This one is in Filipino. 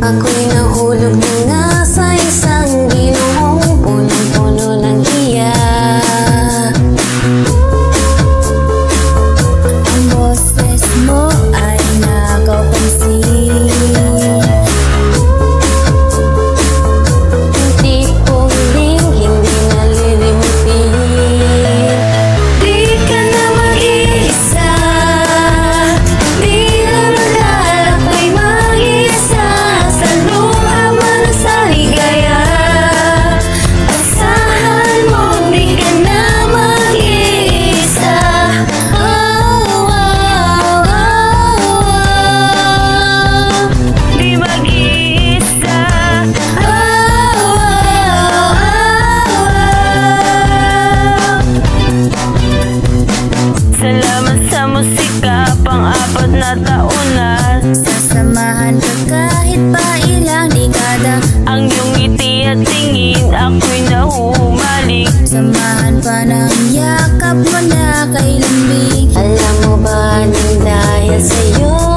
Ako pang-apat na taon na Sasamahan ka kahit pa ilang dekada. Ang iyong ngiti at tingin ako'y nahumaling. Samahan pa ng yakap mo na kay lambing. Alam mo ba nang dahil sa'yo?